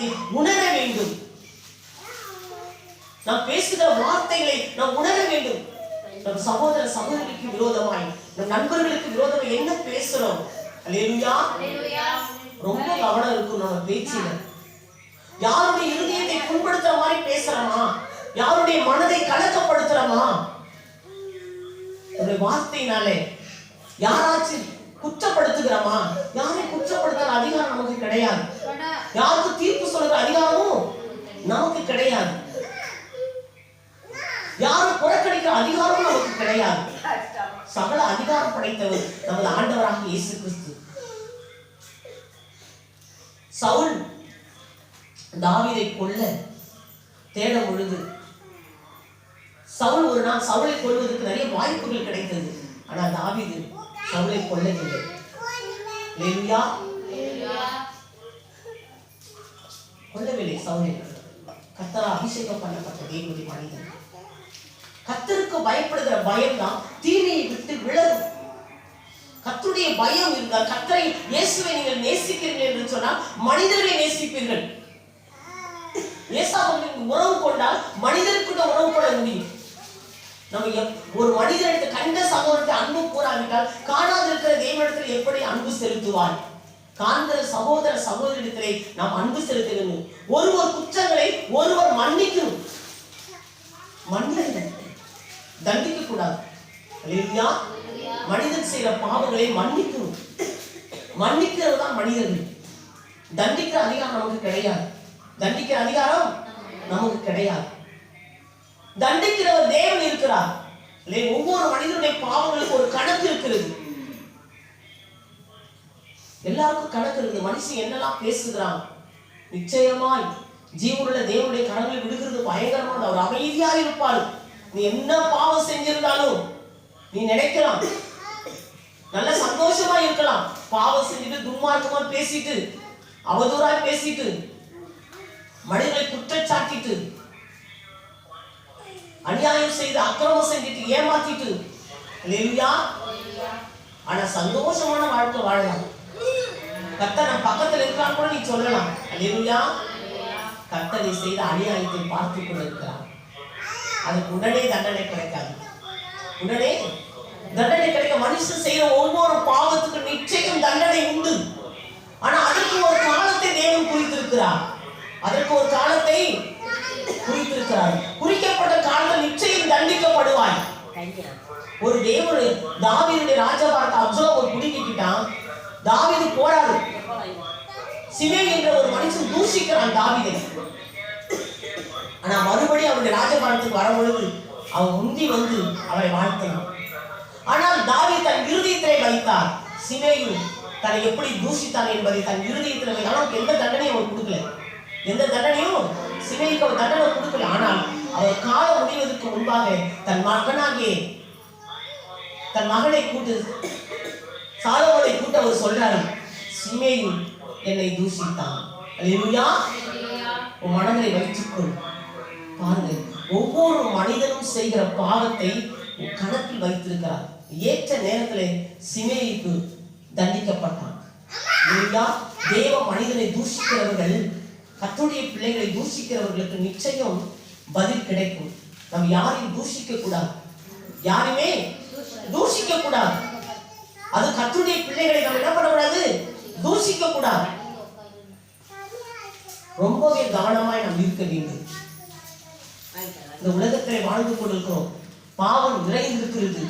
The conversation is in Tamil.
என்பதை உணர வேண்டும். நாம் பேசுகிற வார்த்தைகளை நாம் உணர வேண்டும். நம் சகோதர சகோதரிக்கு விரோதமாய் நம் நண்பர்களுக்கு விரோதமாய் என்ன பேசுறோம்? அல்லேலூயா ரொம்ப கவனம் இருக்கும் நம்ம பேச்சில. யாருடைய இருதயத்தை புண்படுத்துற மாதிரி பேசுறோமா? யாருடைய மனதை கலக்கப்படுத்துறோமா? நம்முடைய வார்த்தையினாலே யாராச்சும் குற்றப்படுத்துகிறோமா? யாரையும் குற்றப்படுத்தாத அதிகாரம் நமக்கு கிடையாது. யாருக்கு தீர்ப்பு சொல்ற அதிகாரமும் நமக்கு கிடையாது. யாரும் புறக்கணிக்கிற அதிகாரமும் நமக்கு கிடையாது. சகல அதிகாரம் படைத்தவர் நமது ஆண்டவராக இயேசு கிறிஸ்து. சவுல் தாவீதை கொல்ல தேட பொழுது சவுல் ஒரு நாள் சவுளை கொள்வதற்கு நிறைய வாய்ப்புகள் கிடைத்தது. ஆனால் தாவிது சவுளை கொல்லவில்லை. லேலுயா கொல்லவில்லை சவுளை கத்தரா அபிஷேகம் பண்ணப்பட்ட தேவனுடைய மனிதன். கத்தருக்கு பயப்படுகிற பயம் தான் தீமையை விட்டு விலகும். கத்துடைய பயம் இருந்தால் கத்தரை இயேசுவை நீங்கள் நேசிக்கிறீர்கள் என்று சொன்னால் மனிதர்களை நேசிப்பீர்கள். ஏசாவுடன் உறவு எப்படி அன்பு செலுத்துவாய்? காண்கிற சகோதர சகோதரிடத்திலே நாம் அன்பு செலுத்த வேண்டும் ஒருவர் குற்றங்களை ஒருவர் மன்னிக்கணும் மன்னிக்க தண்டிக்க கூடாது மனிதன் செய்யற பாவங்களை மன்னிக்கணும் மன்னிக்கிறது தான் மனிதர்கள் தண்டிக்கிற அதிகாரம் நமக்கு கிடையாது. தண்டிக்கிற அதிகாரம் நமக்கு கிடையாது. தண்டிக்கிறவர் தேவன் இருக்கிறார். இல்லை ஒவ்வொரு மனிதனுடைய பாவங்களுக்கு ஒரு கணக்கு இருக்கிறது. எல்லாருக்கும் கணக்கு இருக்குது மனுஷன் என்னெல்லாம் பேசுகிறான்? நிச்சயமாய் ஜீவனுள்ள தேவனுடைய கரங்களை விடுகிறது பயங்கரமானது. அவர் அமைதியா இருப்பார். நீ என்ன பாவம் செஞ்சிருந்தாலும் நீ நினைக்கலாம். நல்ல சந்தோஷமா இருக்கலாம். பாவம் செஞ்சுட்டு துன்மார்க்கமா பேசிட்டு அவதூறாய் பேசிட்டு மனிதர்களை குற்றச்சாட்டிட்டு அநியாயம் செய்து அக்கிரமம் செஞ்சுட்டு ஏமாத்திட்டு ஆனா சந்தோஷமான வாழ்க்கை வாழலாம். பக்கத்துல இருக்கான்னு கூட நீ சொல்லலாம். அல்லேலூயா. கத்தனை செய்த அநியாயத்தை பார்த்து கொண்டிருக்கிறார். அதுக்கு உடனே தண்டனை கிடைக்காது. உடனே தண்டனை கிடைக்க மனுஷன் செய்யற ஒவ்வொரு பாவத்துக்கு நிச்சயம் தண்டனை உண்டு. ஆனா அதற்கு ஒரு காலத்தை தேவன் குறித்திருக்கிறார். அதற்கு ஒரு காலத்தை குறித்திருக்கிறார். குறிக்கப்பட்ட காலத்தில் நிச்சயம் தண்டிக்கப்படுவாய். ஒரு தேவரு தாவீதுடைய ராஜபாரத்தை அப்சலோம் ஒரு குடிக்கிட்டான். தாவிது போராடு சிமே என்ற ஒரு மனுஷன் தூஷிக்கிறான் தாவிதை. ஆனா மறுபடியும் அவனுடைய ராஜபாலத்துக்கு வரும்பொழுது அவன் முந்தி வந்து அவரை வாழ்த்தினான். ஆனால் தாவி தன் இருதயத்திலே வைத்தார். சிமேயும் தன்னை எப்படி தூஷித்தான் என்பதை தன் இருதயத்தில் வை- அவனுக்கு எந்த தண்டனையும் அவர் கொடுக்கல. எந்த தண்டனையும் சிமேய்க்கு அவர் தண்டனை கொடுக்கல. ஆனால் அவர் காலம் முடிவதற்கு முன்பாக தன் மகனாகிய தன் மகனை கூட்டு சாலமோனை கூட்ட அவர் சொல்றாரு சிமேயும் என்னை தூஷித்தான். அல்லேலூயா. உன் மனதை வைத்துக்கொள். பாருங்க ஒவ்வொரு மனிதனும் செய்கிற பாவத்தை உன் கணக்கில் வைத்திருக்கிறார். ஏற்ற நேரத்திலே சிமேயிக்கு தண்டிக்கப்பட்டான். இல்லையா தேவ மனிதனை தூஷிக்கிறவர்கள் கத்துடைய பிள்ளைகளை தூஷிக்கிறவர்களுக்கு நிச்சயம் பதில் கிடைக்கும். நம்ம யாரையும் தூஷிக்க கூடாது யாருமே தூஷிக்க கூடாது அது கத்துடைய பிள்ளைகளை நம்ம என்ன பண்ணக்கூடாது? தூசிக்க கூடாது ரொம்பவே கவனமாய் நாம் இருக்க வேண்டும். இந்த உலகத்திலே வாழ்ந்து கொண்டிருக்கிறோம். பாவம் நிறைந்திருக்கிறது.